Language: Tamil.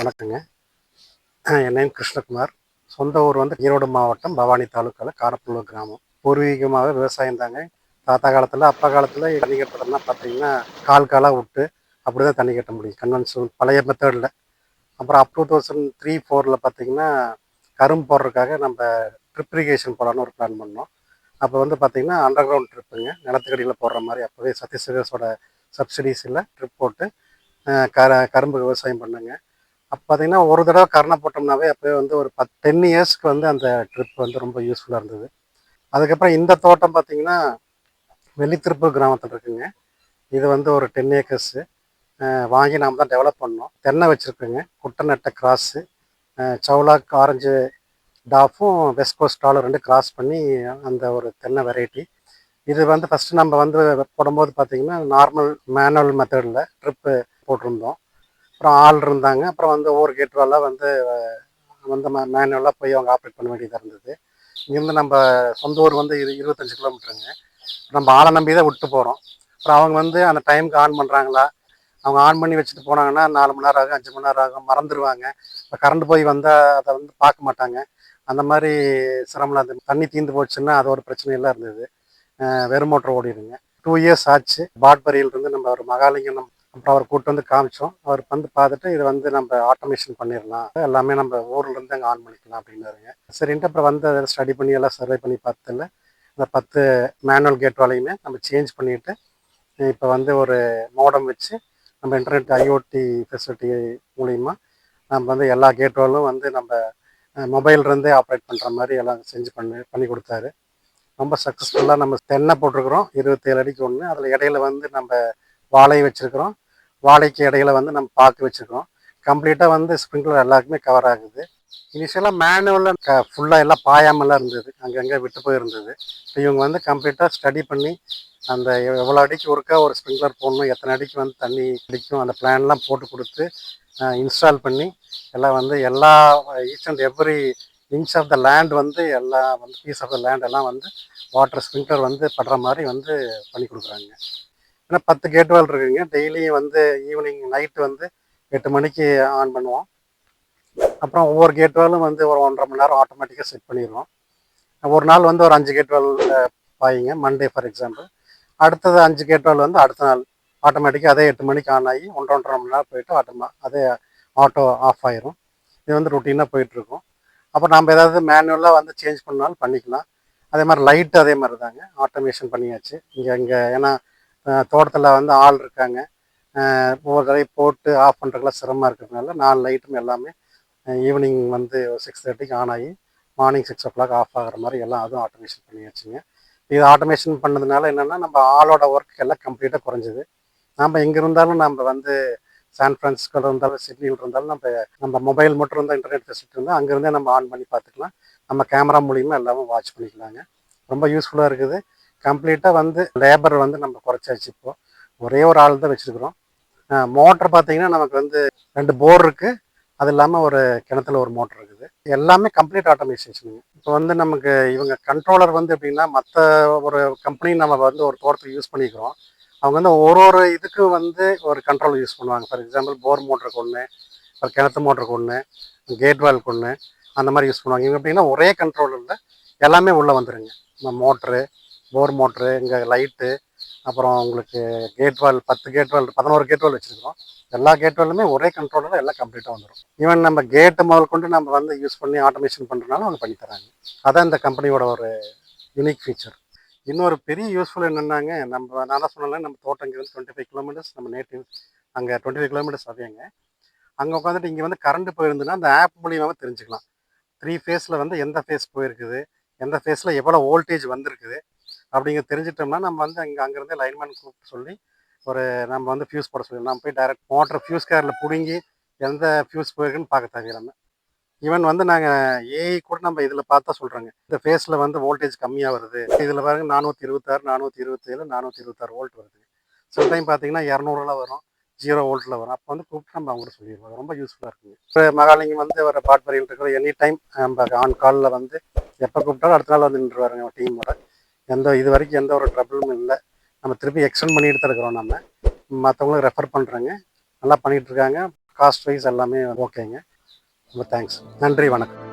வணக்கங்க. என் நேம் கிருஷ்ணகுமார். சொந்த ஊர் வந்து ஈரோடு மாவட்டம் பவானி தாலுக்காவில் காரப்புள்ளூர் கிராமம். பூர்வீகமாக விவசாயம் தாங்க. தாத்தா காலத்தில் அப்பா காலத்தில் தண்ணி கட்டுறதுலாம் பார்த்தீங்கன்னா கால் காலாக விட்டு அப்படி தான் தண்ணி கட்ட முடியும். கன்வென்ஷன் பழைய மெத்தடில் அப்புறம் அப் டூ தௌசண்ட் த்ரீ ஃபோரில் பார்த்தீங்கன்னா கரும்பு போடுறதுக்காக நம்ம ட்ரிப்ரிகேஷன் போடலான்னு ஒரு பிளான் பண்ணோம். அப்போ வந்து பார்த்தீங்கன்னா அண்டர் கிரவுண்ட் ட்ரிப்புங்க நிலத்துக்கடியில் போடுற மாதிரி அப்போவே சத்தீஸ்கர்ஸோட சப்சிடிஸில் ட்ரிப் போட்டு க கர கரும்பு விவசாயம் பண்ணுங்க. அப்போ பார்த்தீங்கன்னா ஒரு தடவை கரணை போட்டோம்னாவே அப்போயே வந்து ஒரு பத் டென் இயர்ஸ்க்கு வந்து அந்த ட்ரிப் வந்து ரொம்ப யூஸ்ஃபுல்லாக இருந்தது. அதுக்கப்புறம் இந்த தோட்டம் பார்த்தீங்கன்னா வெள்ளித்திருப்பூர் கிராமத்தில் இருக்குங்க. இது வந்து ஒரு டென் ஏக்கர்ஸு வாங்கி நாம் தான் டெவலப் பண்ணோம். தென்னை வச்சுருக்குங்க. குட்டநட்டை கிராஸு சவுலாக் ஆரஞ்சு டாஃபும் வெஸ்ட் கோஸ்ட் டாலும் ரெண்டு கிராஸ் பண்ணி அந்த ஒரு தென்னை வெரைட்டி இது வந்து ஃபஸ்ட்டு நம்ம வந்து போடும்போது பார்த்திங்கன்னா நார்மல் மேனுவல் மெத்தடில் ட்ரிப்பு போட்டிருந்தோம். அப்புறம் ஆள் இருந்தாங்க. அப்புறம் வந்து ஒவ்வொரு கேட்வாலாம் வந்து வந்து மேனுவலாக போய் அவங்க ஆப்ரேட் பண்ண வேண்டியதாக இருந்தது. இங்கேருந்து நம்ம சொந்த ஊர் வந்து இரு இருபத்தஞ்சு கிலோமீட்டருங்க. நம்ம ஆளை நம்பி தான் விட்டு போகிறோம் அப்புறம் அவங்க வந்து அந்த டைமுக்கு ஆன் பண்ணுறாங்களா அவங்க ஆன் பண்ணி வச்சுட்டு போனாங்கன்னா நாலு மணி நேரம் ஆகும் அஞ்சு மணி நேரம் ஆகும் மறந்துடுவாங்க இப்போ கரண்ட் போய் வந்தால் அதை வந்து பார்க்க மாட்டாங்க. அந்த மாதிரி சிரமம்லாம் இருந்தது தண்ணி தீர்ந்து போச்சுன்னா அது ஒரு பிரச்சனையெல்லாம் இருந்தது. வெறும் மோட்டர் ஓடிடுங்க. டூ இயர்ஸ் ஆச்சு. பாட்பரியிலிருந்து நம்ம ஒரு மகாலிங்கம் நம்ம- அப்புறம் அவர் கூட்டு வந்து காமிச்சோம். அவர் வந்து பார்த்துட்டு இதை வந்து நம்ம ஆட்டோமேஷன் பண்ணிடலாம். எல்லாமே நம்ம ஊர்ல இருந்து அங்கே ஆன் பண்ணிக்கலாம் அப்படின்னாருங்க. சரின்ட்டு அப்புறம் வந்து அதை ஸ்டடி பண்ணி எல்லாம் சர்வே பண்ணி பார்த்ததில்ல இந்த பத்து மேனுவல் கேட் வாலையுமே நம்ம சேஞ்ச் பண்ணிட்டு இப்போ வந்து ஒரு மோடம் வச்சு நம்ம இன்டர்நெட் ஐஓடி ஃபெசிலிட்டி மூலிமா நம்ம வந்து எல்லா கேட்வாலும் வந்து நம்ம மொபைல்லேருந்தே ஆப்ரேட் பண்ணுற மாதிரி எல்லாம் செஞ்சு பண்ணி பண்ணி கொடுத்தாரு. ரொம்ப சக்ஸஸ்ஃபுல்லாக நம்ம தென்னை போட்டிருக்கிறோம். இருபத்தேழு அடிக்கு ஒன்று அதில் இடையில வந்து நம்ம வாழை வச்சுருக்கிறோம். வாழைக்கு இடையில வந்து நம்ம பார்க்க வச்சுருக்கோம். கம்ப்ளீட்டாக வந்து ஸ்ப்ரிங்க்லர் எல்லாருக்குமே கவர் ஆகுது. இனிஷியலாக மேனுவலில் க ஃபுல்லாக எல்லாம் பாயாமலாம் இருந்தது. அங்கங்கே விட்டு போயிருந்தது. இப்போ இவங்க வந்து கம்ப்ளீட்டாக ஸ்டடி பண்ணி அந்த எவ்வளோ அடிக்கு ஒருக்கா ஒரு ஸ்ப்ரிங்க்லர் போடணும் எத்தனை அடிக்கு வந்து தண்ணி அடிக்கும் அந்த பிளான்லாம் போட்டு கொடுத்து இன்ஸ்டால் பண்ணி எல்லாம் வந்து எல்லா each and every inch of the land வந்து எல்லா வந்து பீஸ் ஆஃப் த லேண்ட் எல்லாம் வந்து வாட்டர் ஸ்ப்ரிங்க்லர் வந்து படுற மாதிரி வந்து பண்ணி கொடுக்குறாங்க. ஏன்னா பத்து கேட் வால் இருக்குங்க. டெய்லியும் வந்து ஈவினிங் நைட்டு வந்து எட்டு மணிக்கு ஆன் பண்ணுவோம். அப்புறம் ஒவ்வொரு கேட் வாலும் வந்து ஒரு ஒன்றரை மணி நேரம் ஆட்டோமேட்டிக்காக செட் பண்ணிடுவோம். ஒரு நாள் வந்து ஒரு அஞ்சு கேட் வால் பாயிங்க. மண்டே ஃபார் எக்ஸாம்பிள் அடுத்தது அஞ்சு கேட் வால் வந்து அடுத்த நாள் ஆட்டோமேட்டிக்காக அதே எட்டு மணிக்கு ஆன் ஆகி ஒன்றரை ஒன்றரை மணி நேரம் போயிட்டு ஆட்டோமா அதே ஆட்டோ ஆஃப் ஆயிரும். இது வந்து ருட்டீனாக போயிட்டுருக்கும் அப்புறம் நம்ம ஏதாவது மேனுவலாக வந்து சேஞ்ச் பண்ணாலும் பண்ணிக்கலாம். அதே மாதிரி லைட்டு அதே மாதிரி தாங்க. ஆட்டோமேஷன் பண்ணியாச்சு. இங்கே இங்கே ஏன்னா தோட்டத்தில் வந்து ஆள் இருக்காங்க. ஒவ்வொரு தடவை போட்டு ஆஃப் பண்ணுறதுக்குலாம் சிரமமாக இருக்கிறதுனால நாலு லைட்டும் எல்லாமே ஈவினிங் வந்து சிக்ஸ் தேர்ட்டிக்கு ஆன் ஆகி morning six o'clock off ஆகிற மாதிரி எல்லாம் அதுவும் ஆட்டோமேஷன் பண்ணியாச்சுங்க. இது ஆட்டோமேஷன் பண்ணதுனால என்னென்னா நம்ம ஆளோட ஒர்க் எல்லாம் கம்ப்ளீட்டாக குறைஞ்சிது. நம்ம எங்கே இருந்தாலும் நம்ம வந்து சான் ஃப்ரான்சிஸ்கோவில் இருந்தாலும் சிட்னியில் இருந்தாலும் நம்ம நம்ம மொபைல் மட்டும் இருந்தால் இன்டர்நெட் ஃபெசிலிட்டி இருந்தால் அங்கேருந்தே நம்ம ஆன் பண்ணி பார்த்துக்கலாம். நம்ம கேமரா மூலிமா எல்லாமே வாட்ச் பண்ணிக்கலாங்க. ரொம்ப யூஸ்ஃபுல்லாக இருக்குது. கம்ப்ளீட்டாக வந்து லேபர் வந்து நம்ம குறைச்சாச்சு இப்போ. ஒரே ஒரு ஆள் தான் வச்சுருக்குறோம். மோட்டர் பார்த்தீங்கன்னா நமக்கு வந்து ரெண்டு போர் இருக்குது அது இல்லாமல் ஒரு கிணத்துல ஒரு மோட்டர் இருக்குது. எல்லாமே கம்ப்ளீட் ஆட்டோமேஷன்ஸுங்க இப்போ வந்து நமக்கு இவங்க கண்ட்ரோலர் வந்து எப்படின்னா மற்ற ஒரு கம்பெனி நம்ம வந்து ஒரு தோட்டத்துக்கு யூஸ் பண்ணிக்கிறோம். அவங்க வந்து ஒரு ஒரு இதுக்கும் வந்து ஒரு கண்ட்ரோல் யூஸ் பண்ணுவாங்க. ஃபார் எக்ஸாம்பிள் போர் மோட்டருக்கு ஒன்று ஒரு கிணத்து மோட்டருக்கு ஒன்று கேட் வால்க்கு ஒன்று அந்த மாதிரி யூஸ் பண்ணுவாங்க. இவங்க எப்படின்னா ஒரே கண்ட்ரோலரில் எல்லாமே உள்ளே வந்துருங்க. இந்த மோட்ரு போர் மோட்ரு இங்கே லைட்டு அப்புறம் உங்களுக்கு கேட் வால் பத்து கேட் வால் பதினோரு கேட் வால் வச்சுருக்கிறோம். எல்லா கேட் வாலுமே ஒரே கண்ட்ரோலில் எல்லாம் கம்ப்ளீட்டாக வந்துடும் ஈவன் நம்ம கேட்டு முதல் கொண்டு நம்ம வந்து யூஸ் பண்ணி ஆட்டோமேஷன் பண்ணுறதுனால அவங்க பண்ணி தராங்க. அதான் இந்த கம்பெனியோட ஒரு யூனிக் ஃபீச்சர் இன்னொரு பெரிய யூஸ்ஃபுல் என்னென்னாங்க நம்ம நான் தான் சொன்னேன் நம்ம தோட்டம் இங்கேருந்து டுவெண்ட்டி ஃபைவ் கிலோமீட்டர்ஸ் நம்ம நேட்டிவ் அங்கே டுவெண்ட்டி ஃபைவ் கிலோமீட்டர்ஸ் அவையங்க. அங்கே உட்காந்துட்டு இங்கே வந்து கரண்ட் போயிருந்துன்னா அந்த ஆப் மூலியமாக தெரிஞ்சுக்கலாம். த்ரீ ஃபேஸில் வந்து எந்த ஃபேஸ் போயிருக்குது எந்த ஃபேஸில் எவ்வளோ வோல்டேஜ் வந்திருக்குது அப்படிங்க தெரிஞ்சிட்டோம்னா நம்ம வந்து இங்கே அங்கேருந்தே லைன்மேன் கூப்பிட்டு சொல்லி ஒரு நம்ம வந்து ஃபியூஸ் போட சொல்லி நம்ம போய் டைரக்ட் மோட்டர் ஃபியூஸ் கேரில் பிடுங்கி எந்த ஃபியூஸ் போயிருக்குன்னு பார்க்க தேவையில்லாமல் ஈவன் வந்து நாங்கள் ஏஐ கூட நம்ம இதில் பார்த்தா சொல்கிறோங்க இந்த ஃபேஸில் வந்து வோல்டேஜ் கம்மியாக வருது. இதில் பாருங்க நானூற்றி இருபத்தாறு நானூற்றி இருபத்தேழு நானூற்றி இருபத்தாறு வோல்ட் வருது. சில டைம் பார்த்தீங்கன்னா இரநூறுல வரும் ஜீரோ வோல்ட்டில் வரும். அப்போ வந்து கூப்பிட்டு நம்ம அவங்கள்ட்ட சொல்லிடுவோம். ரொம்ப யூஸ்ஃபுல்லாக இருக்குங்க. இப்போ மகாலிங்கம் வந்து ஒரு பாட்பரியில் இருக்கிற எனி டைம் நம்ம ஆன் காலில் வந்து எப்போ கூப்பிட்டாலும் அடுத்த நாள் வந்து நின்றுவாருங்க டீமோட எந்த இது வரைக்கும் எந்த ஒரு ட்ரபிளும் இல்லை. நம்ம திருப்பி எக்ஸ்டெண்ட் பண்ணிட்டு தான் இருக்கிறோம் நம்ம. மற்றவங்களுக்கு ரெஃபர் பண்ணுறேங்க நல்லா பண்ணிகிட்டு இருக்காங்க. காஸ்ட் வைஸ் எல்லாமே ஓகேங்க ரொம்ப தேங்க்ஸ் நன்றி வணக்கம்.